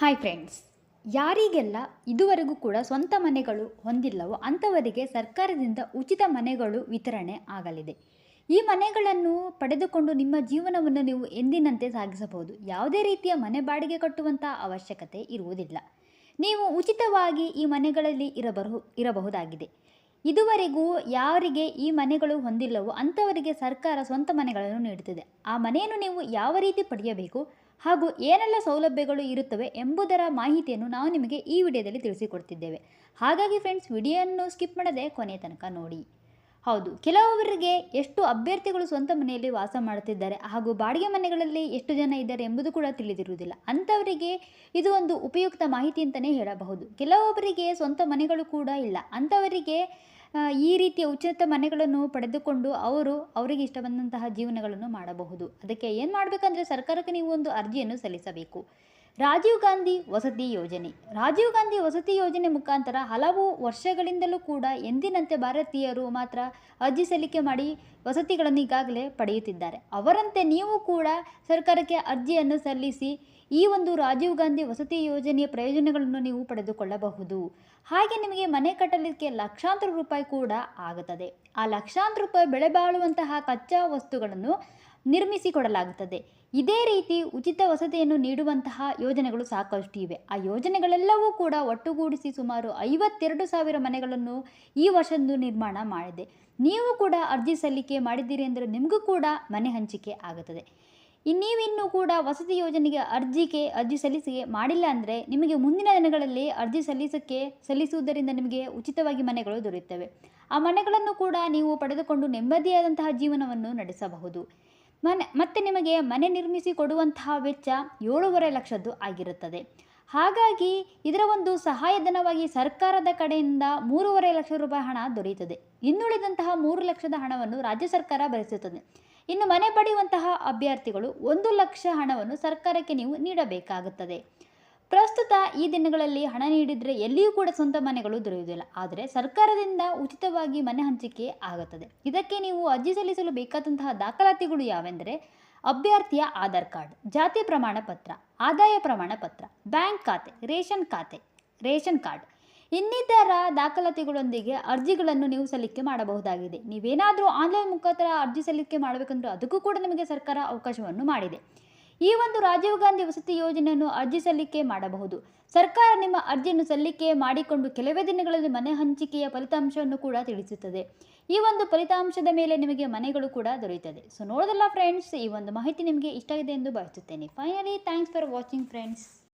Hi friends ಯಾರಿಗೆಲ್ಲ ಇದುವರೆಗೂ ಕೂಡ ಸ್ವಂತ ಮನೆಗಳು ಹೊಂದಿಲ್ಲವೋ ಅಂಥವರಿಗೆ ಸರ್ಕಾರದಿಂದ ಉಚಿತ ಮನೆಗಳು ವಿತರಣೆ ಆಗಲಿದೆ. ಈ ಮನೆಗಳನ್ನು ಪಡೆದುಕೊಂಡು ನಿಮ್ಮ ಜೀವನವನ್ನು ನೀವು ಎಂದಿನಂತೆ ಸಾಗಿಸಬಹುದು. ಯಾವುದೇ ರೀತಿಯ ಮನೆ ಬಾಡಿಗೆ ಕಟ್ಟುವಂಥ ಅವಶ್ಯಕತೆ ಇರುವುದಿಲ್ಲ. ನೀವು ಉಚಿತವಾಗಿ ಈ ಮನೆಗಳಲ್ಲಿ ಇರಬರು, ಇರಬಹುದಾಗಿದೆ. ಇದುವರೆಗೂ ಯಾರಿಗೆ ಈ ಮನೆಗಳು ಹೊಂದಿಲ್ಲವೋ ಅಂಥವರಿಗೆ ಸರ್ಕಾರ ಸ್ವಂತ ಮನೆಗಳನ್ನು ನೀಡುತ್ತದೆ. ಆ ಮನೆಯನ್ನು ನೀವು ಯಾವ ರೀತಿ ಪಡೆಯಬೇಕು? ಹಾಗೂ ಏನೆಲ್ಲ ಸೌಲಭ್ಯಗಳು ಇರುತ್ತವೆ ಎಂಬುದರ ಮಾಹಿತಿಯನ್ನು ನಾವು ನಿಮಗೆ ಈ ವಿಡಿಯೋದಲ್ಲಿ ತಿಳಿಸಿಕೊಡ್ತಿದ್ದೇವೆ. ಹಾಗಾಗಿ ಫ್ರೆಂಡ್ಸ್ ವಿಡಿಯೋವನ್ನು ಸ್ಕಿಪ್ ಮಾಡದೆ ಕೊನೆಯ ತನಕ ನೋಡಿ. ಹೌದು ಕೆಲವರಿಗೆ ಎಷ್ಟು ಅಭ್ಯರ್ಥಿಗಳು ಸ್ವಂತ ಮನೆಯಲ್ಲಿ ವಾಸ ಮಾಡುತ್ತಿದ್ದಾರೆ ಹಾಗೂ ಬಾಡಿಗೆ ಮನೆಗಳಲ್ಲಿ ಎಷ್ಟು ಜನ ಇದ್ದಾರೆ ಎಂಬುದು ಕೂಡ ತಿಳಿದಿರುವುದಿಲ್ಲ. ಅಂಥವರಿಗೆ ಇದು ಒಂದು ಉಪಯುಕ್ತ ಮಾಹಿತಿ ಅಂತಲೇ ಹೇಳಬಹುದು. ಕೆಲವೊಬ್ಬರಿಗೆ ಸ್ವಂತ ಮನೆಗಳು ಕೂಡ ಇಲ್ಲ. ಅಂಥವರಿಗೆ ಈ ರೀತಿಯ ಉಚಿತ ಮನೆಗಳನ್ನು ಪಡೆದುಕೊಂಡು ಅವರು ಅವರಿಗೆ ಇಷ್ಟ ಬಂದಂತಹ ಜೀವನಗಳನ್ನು ಮಾಡಬಹುದು. ಅದಕ್ಕೆ ಏನು ಮಾಡಬೇಕಂದ್ರೆ ಸರ್ಕಾರಕ್ಕೆ ನೀವು ಒಂದು ಅರ್ಜಿಯನ್ನು ಸಲ್ಲಿಸಬೇಕು. ರಾಜೀವ್ ಗಾಂಧಿ ವಸತಿ ಯೋಜನೆ. ರಾಜೀವ್ ಗಾಂಧಿ ವಸತಿ ಯೋಜನೆ ಮುಖಾಂತರ ಹಲವು ವರ್ಷಗಳಿಂದಲೂ ಕೂಡ ಎಂದಿನಂತೆ ಭಾರತೀಯರು ಮಾತ್ರ ಅರ್ಜಿ ಸಲ್ಲಿಕೆ ಮಾಡಿ ವಸತಿಗಳನ್ನು ಈಗಾಗಲೇ ಪಡೆಯುತ್ತಿದ್ದಾರೆ. ಅವರಂತೆ ನೀವು ಕೂಡ ಸರ್ಕಾರಕ್ಕೆ ಅರ್ಜಿಯನ್ನು ಸಲ್ಲಿಸಿ ಈ ಒಂದು ರಾಜೀವ್ ಗಾಂಧಿ ವಸತಿ ಯೋಜನೆಯ ಪ್ರಯೋಜನಗಳನ್ನು ನೀವು ಪಡೆದುಕೊಳ್ಳಬಹುದು. ಹಾಗೆ ನಿಮಗೆ ಮನೆ ಕಟ್ಟಲಿಕ್ಕೆ ಲಕ್ಷಾಂತರ ರೂಪಾಯಿ ಕೂಡ ಆಗುತ್ತದೆ. ಆ ಲಕ್ಷಾಂತರ ರೂಪಾಯಿ ಬೆಳೆ ಬಾಳುವಂತಹ ಕಚ್ಚಾ ವಸ್ತುಗಳನ್ನು ನಿರ್ಮಿಸಿಕೊಡಲಾಗುತ್ತದೆ. ಇದೇ ರೀತಿ ಉಚಿತ ವಸತಿಯನ್ನು ನೀಡುವಂತಹ ಯೋಜನೆಗಳು ಸಾಕಷ್ಟು ಇವೆ. ಆ ಯೋಜನೆಗಳೆಲ್ಲವೂ ಕೂಡ ಒಟ್ಟುಗೂಡಿಸಿ ಸುಮಾರು ಐವತ್ತೆರಡು ಸಾವಿರ ಮನೆಗಳನ್ನು ಈ ವರ್ಷದಂದು ನಿರ್ಮಾಣ ಮಾಡಿದೆ. ನೀವು ಕೂಡ ಅರ್ಜಿ ಸಲ್ಲಿಕೆ ಮಾಡಿದ್ದೀರಿ ಅಂದರೆ ನಿಮಗೂ ಕೂಡ ಮನೆ ಹಂಚಿಕೆ ಆಗುತ್ತದೆ. ನೀವಿನ್ನೂ ಕೂಡ ವಸತಿ ಯೋಜನೆಗೆ ಅರ್ಜಿಗೆ ಅರ್ಜಿ ಸಲ್ಲಿಸಿಗೆ ಮಾಡಿಲ್ಲ ಅಂದರೆ ನಿಮಗೆ ಮುಂದಿನ ದಿನಗಳಲ್ಲಿ ಅರ್ಜಿ ಸಲ್ಲಿಸಕ್ಕೆ ಸಲ್ಲಿಸುವುದರಿಂದ ನಿಮಗೆ ಉಚಿತವಾಗಿ ಮನೆಗಳು ದೊರೆಯುತ್ತವೆ. ಆ ಮನೆಗಳನ್ನು ಕೂಡ ನೀವು ಪಡೆದುಕೊಂಡು ನೆಮ್ಮದಿಯಾದಂತಹ ಜೀವನವನ್ನು ನಡೆಸಬಹುದು. ಮನೆ, ಮತ್ತು ನಿಮಗೆ ಮನೆ ನಿರ್ಮಿಸಿ ಕೊಡುವಂತಹ ವೆಚ್ಚ ಏಳೂವರೆ ಲಕ್ಷದ್ದು ಆಗಿರುತ್ತದೆ. ಹಾಗಾಗಿ ಇದರ ಒಂದು ಸಹಾಯಧನವಾಗಿ ಸರ್ಕಾರದ ಕಡೆಯಿಂದ ಮೂರುವರೆ ಲಕ್ಷ ರೂಪಾಯಿ ಹಣ ದೊರೆಯುತ್ತದೆ. ಇನ್ನುಳಿದಂತಹ ಮೂರು ಲಕ್ಷದ ಹಣವನ್ನು ರಾಜ್ಯ ಸರ್ಕಾರ ಭರಿಸುತ್ತದೆ. ಇನ್ನು ಮನೆ ಪಡೆಯುವಂತಹ ಅಭ್ಯರ್ಥಿಗಳು ಒಂದು ಲಕ್ಷ ಹಣವನ್ನು ಸರ್ಕಾರಕ್ಕೆ ನೀವು ನೀಡಬೇಕಾಗುತ್ತದೆ. ಪ್ರಸ್ತುತ ಈ ದಿನಗಳಲ್ಲಿ ಹಣ ನೀಡಿದರೆ ಎಲ್ಲಿಯೂ ಕೂಡ ಸ್ವಂತ ಮನೆಗಳು ದೊರೆಯುವುದಿಲ್ಲ. ಆದರೆ ಸರ್ಕಾರದಿಂದ ಉಚಿತವಾಗಿ ಮನೆ ಹಂಚಿಕೆ ಆಗುತ್ತದೆ. ಇದಕ್ಕೆ ನೀವು ಅರ್ಜಿ ಸಲ್ಲಿಸಲು ಬೇಕಾದಂತಹ ದಾಖಲಾತಿಗಳು ಯಾವೆಂದರೆ ಅಭ್ಯರ್ಥಿಯ ಆಧಾರ್ ಕಾರ್ಡ್, ಜಾತಿ ಪ್ರಮಾಣ ಪತ್ರ ಆದಾಯ ಪ್ರಮಾಣ ಪತ್ರ, ಬ್ಯಾಂಕ್ ಖಾತೆ, ರೇಷನ್ ಖಾತೆ, ರೇಷನ್ ಕಾರ್ಡ್ ಇನ್ನಿತರ ದಾಖಲಾತಿಗಳೊಂದಿಗೆ ಅರ್ಜಿಗಳನ್ನು ನೀವು ಸಲ್ಲಿಕೆ ಮಾಡಬಹುದಾಗಿದೆ. ನೀವೇನಾದರೂ ಆನ್ಲೈನ್ ಮುಖಾಂತರ ಅರ್ಜಿ ಸಲ್ಲಿಕೆ ಮಾಡಬೇಕಂದ್ರೆ ಅದಕ್ಕೂ ಕೂಡ ನಿಮಗೆ ಸರ್ಕಾರ ಅವಕಾಶವನ್ನು ಮಾಡಿದೆ. ಈ ಒಂದು ರಾಜೀವ್ ಗಾಂಧಿ ವಸತಿ ಯೋಜನೆಯನ್ನು ಅರ್ಜಿ ಸಲ್ಲಿಕೆ ಮಾಡಬಹುದು. ಸರ್ಕಾರ ನಿಮ್ಮ ಅರ್ಜಿಯನ್ನು ಸಲ್ಲಿಕೆ ಮಾಡಿಕೊಂಡು ಕೆಲವೇ ದಿನಗಳಲ್ಲಿ ಮನೆ ಹಂಚಿಕೆಯ ಫಲಿತಾಂಶವನ್ನು ಕೂಡ ತಿಳಿಸುತ್ತದೆ. ಈ ಒಂದು ಫಲಿತಾಂಶದ ಮೇಲೆ ನಿಮಗೆ ಮನೆಗಳು ಕೂಡ ದೊರೆಯುತ್ತದೆ. ಸೊ ನೋಡೋದಲ್ಲ ಫ್ರೆಂಡ್ಸ್ ಈ ಒಂದು ಮಾಹಿತಿ ನಿಮಗೆ ಇಷ್ಟ ಇದೆ ಎಂದು ಭಾವಿಸುತ್ತೇನೆ. Finally thanks for watching friends